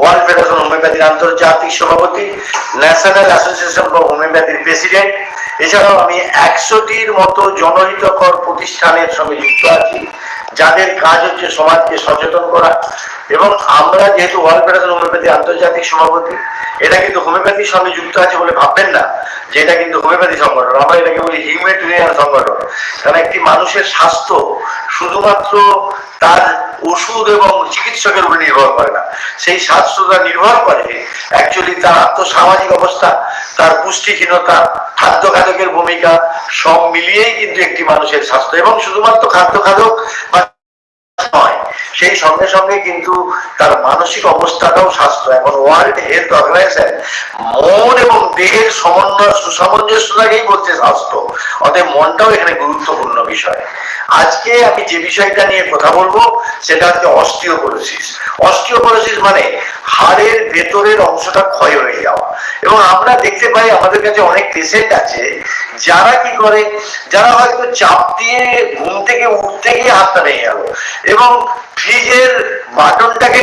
World federation হোমিওপ্যাথির আন্তর্জাতিক সভাপতি ন্যাশনাল অ্যাসোসিয়েশন ফর হোমিওপ্যাথির প্রেসিডেন্ট। এছাড়াও আমি একশোটির মতো জনহিতকর প্রতিষ্ঠানের সঙ্গে যুক্ত আছি, যাদের কাজ হচ্ছে সমাজকে সচেতন করা। এবং আমরা যেহেতু ওয়ার্ল্ড ফেডারেশন হোমিওপ্যাথি আন্তর্জাতিক সভাপতি, এটা কিন্তু হোমিওপ্যাথির সঙ্গে যুক্ত আছে বলে ভাববেন না যে এটা কিন্তু হোমিওপ্যাথি সংগঠন। আমরা এটাকে বলি হিউম্যাটেরিয়ান সংগঠন। কারণ একটি মানুষের স্বাস্থ্য শুধুমাত্র তার ওষুধ এবং চিকিৎসকের উপর নির্ভর করে না। সেই স্বাস্থ্যটা নির্ভর করে অ্যাকচুয়ালি তার আর্থসামাজিক অবস্থা, তার পুষ্টিহীনতা খাদ্য খাদকের ভূমিকা, সব মিলিয়েই কিন্তু একটি মানুষের স্বাস্থ্য। এবং শুধুমাত্র খাদ্য খাদক নয়, সেই সঙ্গে সঙ্গে কিন্তু তার মানসিক অবস্থাটাও স্বাস্থ্য। এখন ওয়ার্ল্ড হেলথ অর্গানাইজেশন মন এবং দেহের সমন্বয়, সুসামঞ্জস্যতাকেই বলছে স্বাস্থ্য। অতএব মনটাও এখানে গুরুত্বপূর্ণ বিষয়। আজকে আমি যে বিষয়টা নিয়ে কথা বলব সেটা হচ্ছে অস্টিওপোরোসিস। অস্টিওপোরোসিস মানে হাড়ের ভেতরের অংশটা ক্ষয় হয়ে যাওয়া। এবং আমরা দেখতে পাই আমাদের কাছে অনেক পেশেন্ট আছে, যারা কি করে, যারা হয়তো চাপ দিয়ে ঘুম থেকে উঠতে গিয়ে হাতটা ভেঙে গেল এবং ফ্রিজের বাটনটাকে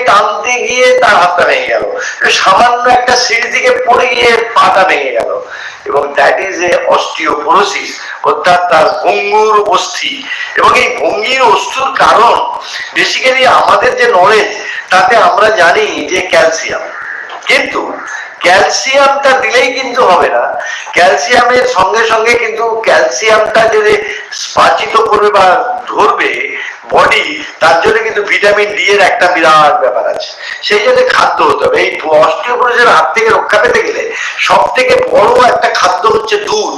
টানতে গিয়ে তার হাতটা ভেঙে গেল। সামান্য একটা সিঁড়ি থেকে পড়ে গিয়ে পাটা ভেঙে গেল। এবং দ্যাট ইজ এ অস্টিওপোরোসিস অর্থাৎ তার ভঙ্গুর অস্থি। এবং এই ভঙ্গির অস্থুর কারণ বেসিক্যালি আমাদের যে নলেজ তাতে আমরা জানি যে ক্যালসিয়াম কিন্তু ক্যালসিয়ামটা দিলেই কিন্তু হবে না। ক্যালসিয়ামের সঙ্গে সঙ্গে কিন্তু ক্যালসিয়ামটা যদি স্পাচিত করবে বা ধরবে বডি তার জন্য কিন্তু ভিটামিন ডি এর একটা বিরাট ব্যাপার আছে। সেই জন্য খাদ্য হতে হবে। এই অস্টিওপোরোসের হাত থেকে রক্ষা পেতে গেলে সব থেকে বড় একটা খাদ্য হচ্ছে দুধ।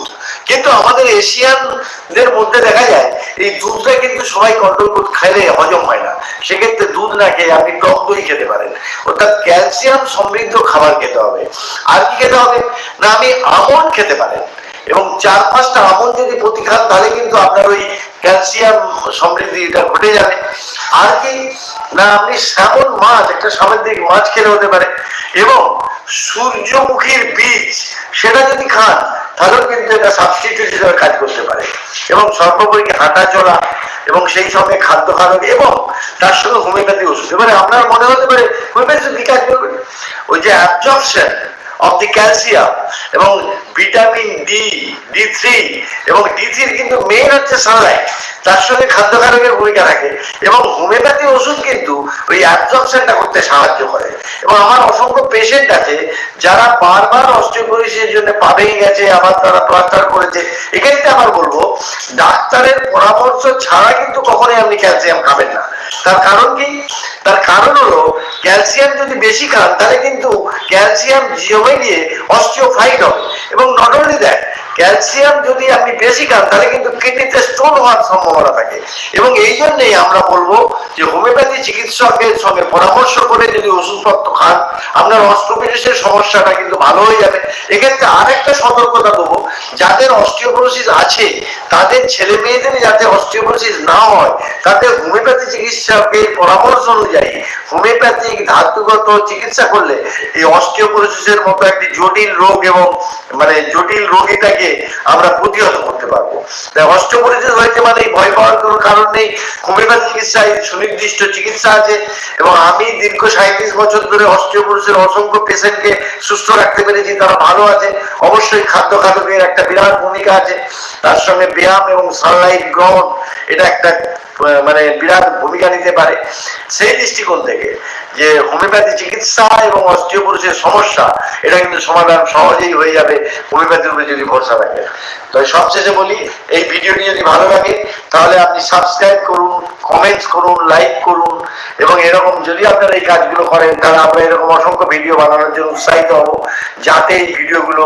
কিন্তু আমাদের এশিয়ানদের মধ্যে দেখা যায়, এই দুধটা কিন্তু সবাই কন্ট্রোল করতে খাইলে হজম হয় না। সেক্ষেত্রে দুধ না খেয়ে আপনি টক দই খেতে পারেন। অর্থাৎ ক্যালসিয়াম সমৃদ্ধ খাবার খেতে হবে। আর কি খেতে হবে? না আমি আমন্ড খেতে পারেন। এবং চার পাঁচটা আমন্ড যদি প্রতি খান, তাহলে কিন্তু আপনার ওই ক্যালসিয়াম সমৃদ্ধিটা ঘটে যাবে। আর কি, না, আপনি স্যামন মাছ একটা সামুদ্রিক মাছ খেলে হতে পারে। এবং সূর্যমুখীর বীজ, সেটা যদি খান, তাহলেও কিন্তু এটা সাবস্টিটিউট হিসেবে কাজ করতে পারে। এবং সর্বোপরি হাঁটা চলা, এবং সেই সঙ্গে খাদ্য খাওয়া এবং তার সঙ্গে হোমিওপ্যাথি ওষুধ। এবারে আপনার মনে হতে পারে হোমিওপ্যাথি কি কাজ করবে? ওই যে অ্যাবজর্পশন অফ দি ক্যালসিয়াম এবং ভিটামিন ডি ডি থ্রি এবং ডি থ্রির কিন্তু মেন হচ্ছে সানলাইট তার সঙ্গে খাদ্য খারকের ভূমিকা রাখে এবং হোমিওপ্যাথি ওষুধ কিন্তু ওই অ্যাবজর্পশনটা করতে সাহায্য করে। এবং আমার অসংখ্য পেশেন্ট আছে যারা বারবার অস্টিওপোরোসিসের জন্য পাবেই গেছে, আবার তারা প্লাস্টার করেছে। এক্ষেত্রে আমার বলব, ডাক্তারের পরামর্শ ছাড়া কিন্তু কখনোই আপনি ক্যালসিয়াম খাবেন না। তার কারণ কি? ক্যালসিয়াম যদি বেশি খান, তাহলে কিন্তু ক্যালসিয়াম জমে গিয়ে অস্টিওফাইট হবে। এবং নট অনলি দ্যাট ক্যালসিয়াম যদি আপনি বেশি খান, তাহলে কিন্তু কিডনিতে স্টোন হওয়ার সম্ভাবনা থাকে। এবং এই জন্যই আমরা বলব যে হোমিওপ্যাথি চিকিৎসকের সঙ্গে পরামর্শ করে যদি ওষুধপত্র খান, আপনার অস্ট্রোপিডিসের সমস্যাটা কিন্তু ভালো হয়ে যাবে। এক্ষেত্রে আরেকটা সতর্কতা দেবো, যাদের অস্টিওপোরোসিস আছে, তাদের ছেলে মেয়েদের যাতে অস্টিওপোরোসিস না হয় তাতে হোমিওপ্যাথি চিকিৎসকের পরামর্শ অনুযায়ী হোমিওপ্যাথিক ধাতুগত চিকিৎসা করলে এই অস্টিওপোরোসিসের মতো একটি জটিল রোগ এবং মানে জটিল রোগীটাকে আমরা প্রতিহত করতে পারব। তাই অস্টিওপোরোসিস হয়েছে মানে ভয় পাওয়ার কোনো কারণ নেই। হোমিওপ্যাথি চিকিৎসায় সুনির্দিষ্ট চিকিৎসা আছে এবং আমি দীর্ঘ সাঁত্রিশ বছর ধরে অস্টিওপোরোসিসের অসংখ্য পেশেন্টকে সুস্থ রাখতে পেরেছি, তারা ভালো আছে। অবশ্যই খাদ্য খাদকের একটা বিরাট ভূমিকা আছে। তার সঙ্গে ব্যায়াম এবং সানলাইট গ্রহণ, এটা একটা মানে বিরাট ভূমিকা নিতে পারে। সেই দৃষ্টিকোণ থেকে যে হোমিওপ্যাথি চিকিৎসা এবং অস্টিওপোরোসিসের সমস্যা, এটা কিন্তু সমাধান সহজেই হয়ে যাবে হোমিওপ্যাথির উপরে যদি ভরসা রাখে তো সবশেষে বলি, এই ভিডিওটি যদি ভালো লাগে, তাহলে আপনি সাবস্ক্রাইব করুন কমেন্টস করুন লাইক করুন, এবং এরকম যদি আপনারা এই কাজগুলো করেন, তাহলে আমরা এরকম অসংখ্য ভিডিও বানানোর জন্য উৎসাহিত হব, যাতে এই ভিডিওগুলো